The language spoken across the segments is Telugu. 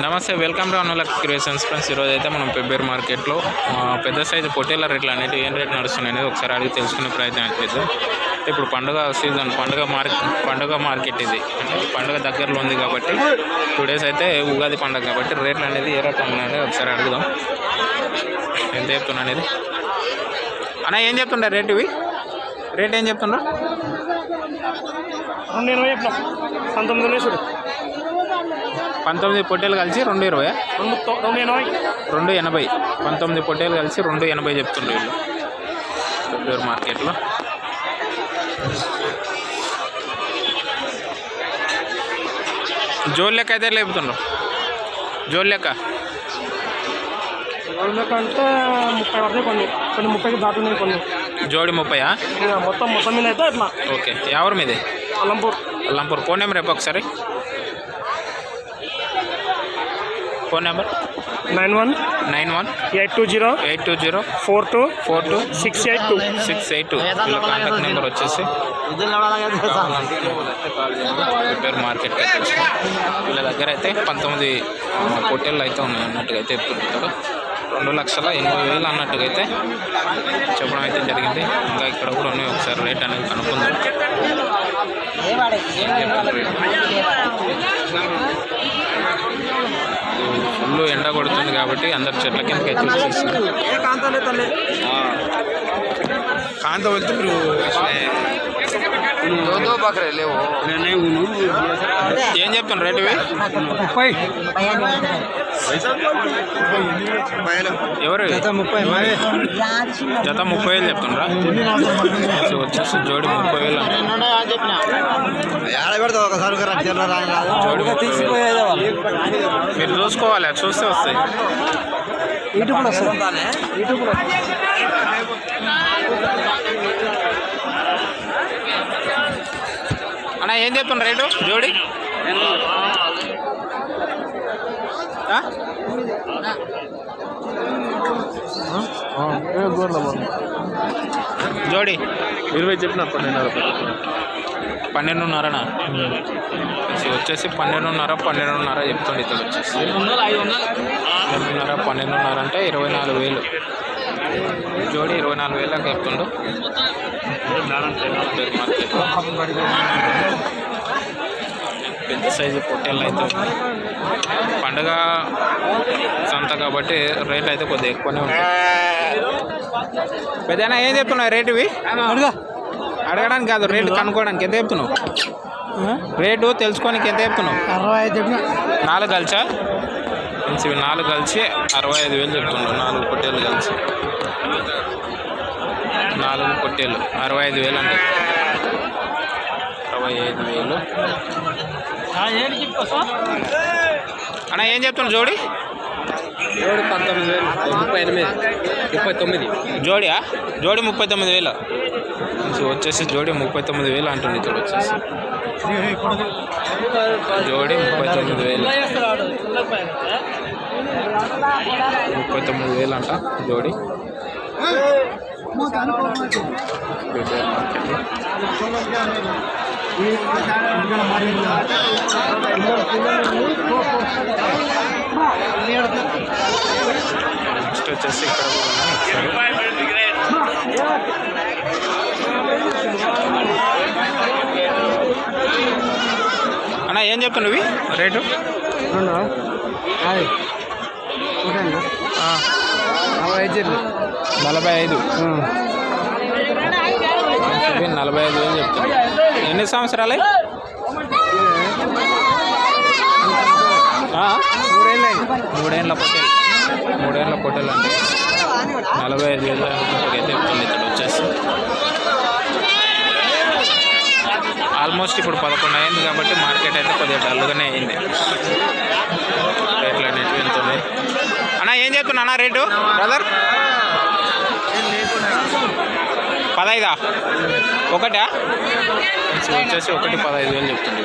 నమస్తే welcome to Anula creations friends ఈరోజు అయితే మనం పెబ్బేరు మార్కెట్లో పెద్ద సైజు పొట్టేల రేట్లు అనేవి ఏం రేట్ నడుస్తున్నాయి అనేది ఒకసారి అడిగి తెలుసుకునే ప్రయత్నం అయితే ఇప్పుడు పండుగ సీజన్ పండుగ మార్కెట్ పండుగ మార్కెట్ ఇది. అంటే పండుగ దగ్గరలో ఉంది కాబట్టి టూ డేస్ అయితే ఉగాది పండుగ కాబట్టి రేట్లు అనేది ఏ రకం ఉన్నాయో ఒకసారి అడుగుదాం. ఎంత చెప్తున్నా అనేది? అన్న ఏం చెప్తుండే రేట్ ఇవి? రేట్ ఏం చెప్తుండ్రు? రెండు ఎనభై చెప్తున్నా. పంతొమ్మిది చూడు పంతొమ్మిది పొట్టేలు కలిసి రెండు ఇరవై. రెండు ఎనభై. రెండు ఎనభై. పంతొమ్మిది పొట్టేలు కలిసి రెండు ఎనభై చెప్తుండ్రు వీళ్ళు. మార్కెట్లో. జోల్ లెక్క అయితే లేపుతుండ్రు జోల్ లెక్క? రెండు అంటే ముప్పై కొన్ని. కొన్ని ముప్పైకి దాటున్నాయి కొన్ని. జోడి ముప్పయా మొత్తం మొత్తం మీద అయితే అట్లా. ఓకే. ఎవరు మీది? అల్లంపూర్. అల్లంపూర్. ఫోన్ నెంబర్ రేపు ఒకసారి. Phone number? Nine one nine one eight two zero eight two zero four two four two six eight two six eight two. వీళ్ళ కాంటాక్ట్ నెంబర్ వచ్చేసి రిపేర్ మార్కెట్. వీళ్ళ దగ్గర అయితే పంతొమ్మిది పొట్టేళ్ళు అయితే ఉన్నాయి అన్నట్టుగా అయితే చెప్తుంటారు. రెండు లక్షల ఎనభై వేలు అన్నట్టుగా అయితే చెప్పడం అయితే జరిగింది. ఇంకా ఇక్కడ కూడా ఉన్నాయి. ఒకసారి రేట్ అనేది కనుక్కుందాం. ఫుల్ ఎండ కొడుతుంది కాబట్టి అందరు చెట్ల కిందకి కాంత వెళ్తే మీరు ఏం చెప్తాను రేటు ఎవరు? జత ముప్పై. జత ముప్పై వేలు చెప్తుండ్రా వచ్చేసి జోడి ముప్పై వేలు అంట. ఏడ పెడతావు ఒకసారి రాని వేలు. మీరు చూసుకోవాలి అది చూస్తే వస్తాయి. ఇటు కూడా వస్తుంది ఇటు కూడా అన్న ఏం చెప్తున్నారు రేటు? జోడి? జోడి? ఇరవై చెప్పిన పన్నెండు పన్నెండున్నరనా? ఇది వచ్చేసి పన్నెండున్నర పన్నెండున్నర చెప్తుంది ఇతడు వచ్చేసి. పన్నెండున్నర పన్నెండున్నర అంటే ఇరవై నాలుగు వేలు. జోడి ఇరవై నాలుగు వేలు దాకా చెప్తుండు. పెద్ద సైజు పొట్టేళ్ళు అయితే ఉన్నాయి. పండగ సంత కాబట్టి రేట్ అయితే కొద్దిగా ఎక్కువనే ఉంటుంది పెద్దనా ఏం చెప్తున్నాయి రేటువి ఇవి? అడగడానికి కాదు రేటు కనుక్కోవడానికి ఎంత చెప్తున్నావు? రేటు తెలుసుకోనికి ఎంత చెప్తున్నావు? అరవై ఐదు నాలుగు కలిసా? మంచి ఇవి నాలుగు కలిసి అరవై ఐదు వేలు చెప్తుండ్రు నాలుగు పొట్టేలు కలిసి. నాలుగు పొట్టేలు అరవై ఐదు వేలు అంటే అరవై ఐదు వేలు. అన్న ఏం చెప్తున్నావు జోడి? ఏడు పంతొమ్మిది వేలు ముప్పై ఎనిమిది ముప్పై తొమ్మిది. జోడియా? జోడి ముప్పై తొమ్మిది వేలు. సో వచ్చేసి జోడి ముప్పై తొమ్మిది వేలు అంటుంది ఇక్కడ వచ్చేసి. జోడి ముప్పై తొమ్మిది వేలు. ముప్పై తొమ్మిది వేలు అంట జోడి. నెక్స్ట్ వచ్చేసి ఇక్కడ కూడా ఉన్నాయి. ఒకసారి. అన్న ఏం చెప్తున్నావు రేటు? నలభై ఐదు నలభై ఐదు వేలు చెప్తున్నా ఎన్ని సంవత్సరాలు? మూడేళ్ళు. మూడేళ్ళ పొట్టేలు. మూడేళ్ళ పొట్టేలు అంటే నలభై ఐదు వేలు అయితే చెప్తుంది ఇక్కడ వచ్చేసి ఆల్మోస్ట్ ఇప్పుడు పదకొండు అయింది కాబట్టి మార్కెట్ అయితే కొద్దిగా డల్గానే అయింది. రేట్లు అనేటివి ఎంత ఉన్నాయి? ఏం చెప్తున్నా అన్న రేటు? బ్రదర్? పదైదా? ఒకటా? వచ్చేసి ఒకటి పదహైదు వేలు చెప్తుంది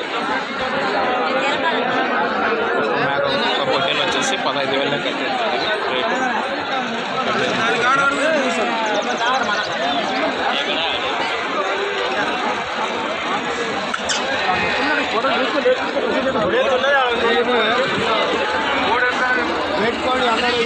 ఒక పొట్టేలు వచ్చేసి పదహైదు వేలు అయితే పెట్టుకోండి అందరూ